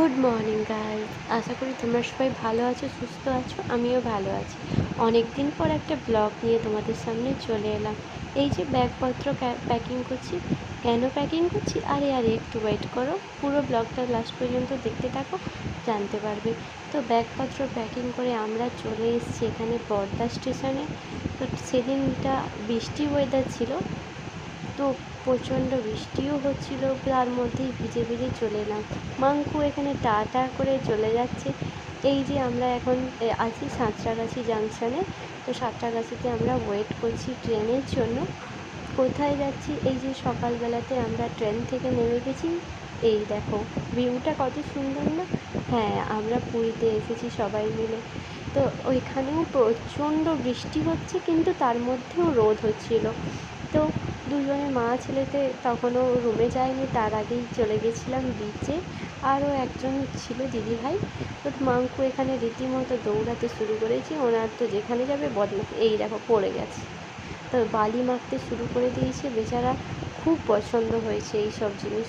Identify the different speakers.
Speaker 1: Good morning guys আশা করি তোমরা সবাই ভালো আছো, সুস্থ আছো, আমিও ভালো আছি। অনেক দিন পর একটা ব্লগ নিয়ে তোমাদের সামনে চলে এলাম। এই যে ব্যাগপত্র প্যাকিং করছি। কেন প্যাকিং করছি? আরে আরে, একটু ওয়েট করো। পুরো ব্লগটা লাস্ট পর্যন্ত দেখতে থাকো, জানতে পারবে। তো ব্যাগপত্র প্যাকিং করে আমরা চলে এসেছি এখানে বর্ধা স্টেশনে। তো সেদিনটা বৃষ্টি ওয়েদার ছিল। তো প্রচণ্ড বৃষ্টিও হচ্ছিল, তার মধ্যেই ভিজে ভিজে চলে এলাম। মাঙ্কু এখানে টা টা করে চলে যাচ্ছে। এই যে আমরা এখন আছি সাঁতরাগাছি জাংশনে তো সাঁতরাগাছিতে আমরা ওয়েট করছি ট্রেনের জন্য। কোথায় যাচ্ছি? এই যে সকালবেলাতে আমরা ট্রেন থেকে নেমে গেছি। এই দেখো, ভিউটা কত সুন্দর না? হ্যাঁ আমরা পুরীতে এসেছি সবাই মিলে। তো ওইখানেও প্রচণ্ড বৃষ্টি হচ্ছে, কিন্তু তার মধ্যেও রোদ হচ্ছিল। তো দুজনে মা ছেলেতে তখনও রুমে যায়নি, তার আগেই চলে গেছিলাম বিচে আরও একজন ছিল দিদিভাই তো মাংকু এখানে রীতিমতো দৌড়াতে শুরু করেছি। ওনার তো যেখানে যাবে বদমাস এই দেখো, পড়ে গেছে। তো বালি মাখতে শুরু করে দিয়েছে। বেচারা খুব পছন্দ হয়েছে এই সব জিনিস।